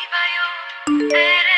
Iba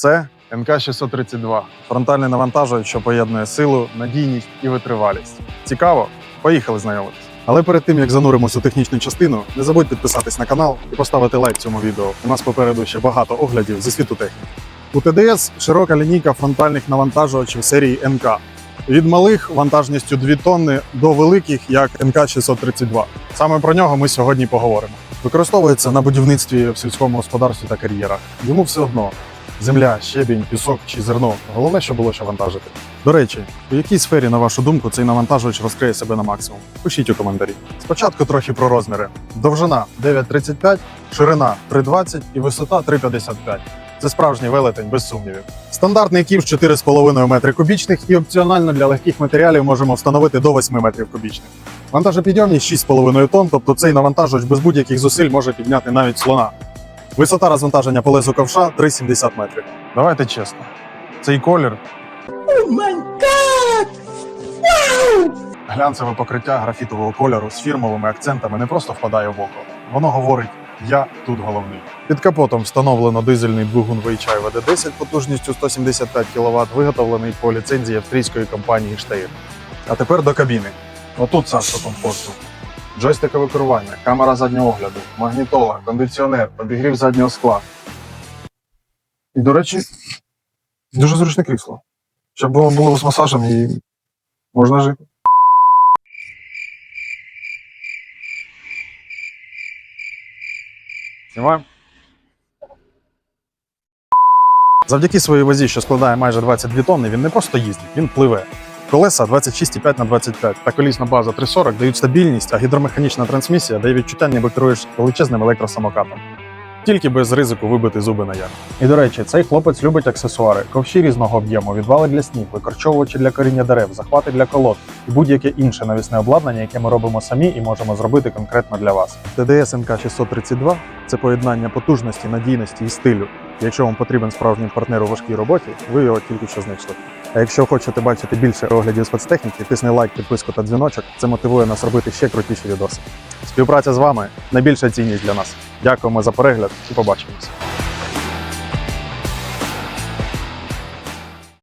Це МК-632 фронтальний навантажувач, що поєднує силу, надійність і витривалість. Цікаво? Поїхали знайомитись. Але перед тим як зануримось у технічну частину, не забудь підписатись на канал і поставити лайк цьому відео. У нас попереду ще багато оглядів зі світу техніки. У ТДС широка лінійка фронтальних навантажувачів серії МК. Від малих вантажністю 2 тонни до великих, як МК-632. Саме про нього ми сьогодні поговоримо. Використовується на будівництві в сільському господарстві та кар'єрах. Йому все одно земля, щебінь, пісок чи зерно. Головне, щоб було що вантажити. До речі, у якій сфері, на вашу думку, цей навантажувач розкриє себе на максимум? Пишіть у коментарі. Спочатку трохи про розміри: довжина 9,35, ширина 3,20 і висота 3,55. Це справжній велетень, без сумнівів. Стандартний ківш 4,5 метри кубічних і опціонально для легких матеріалів можемо встановити до 8 метрів кубічних. Вантажопідйомність 6,5 тонн, тобто цей навантажувач без будь-яких зусиль може підняти навіть слона. Висота розвантаження по лезу ковша 3,70 метрів. Давайте чесно. Цей колір. Глянцеве покриття графітового кольору з фірмовими акцентами не просто впадає в око. Воно говорить: я тут головний. Під капотом встановлено дизельний двигун VHI VD10 потужністю 175 кВт, виготовлений по ліцензії австрійської компанії Steyr. А тепер до кабіни. Отут царство комфорту. Джойстикове керування, камера заднього огляду, магнітола, кондиціонер, обігрів заднього скла. І, до речі, дуже зручне крісло. Щоб воно було з масажем і можна жити. Знімаємо. Завдяки своїй вазі, що складає майже 22 тонни, він не просто їздить, він пливе. Колеса 26,5 на 25 та колісна база 340 дають стабільність, а гідромеханічна трансмісія дає відчуття, ніби керуєш величезним електросамокатом. Тільки без ризику вибити зуби на яр. І до речі, цей хлопець любить аксесуари, ковші різного об'єму, відвали для сніг, викорчовувачі для коріння дерев, захвати для колод і будь-яке інше навісне обладнання, яке ми робимо самі і можемо зробити конкретно для вас. ТДС МК 632 це поєднання потужності, надійності і стилю. Якщо вам потрібен справжній партнер у важкій роботі, ви його тільки що знайшли. А якщо хочете бачити більше оглядів спецтехніки, тисни лайк, підписку та дзвіночок. Це мотивує нас робити ще крутіші відоси. Співпраця з вами найбільша цінність для нас. Дякуємо за перегляд і побачимось.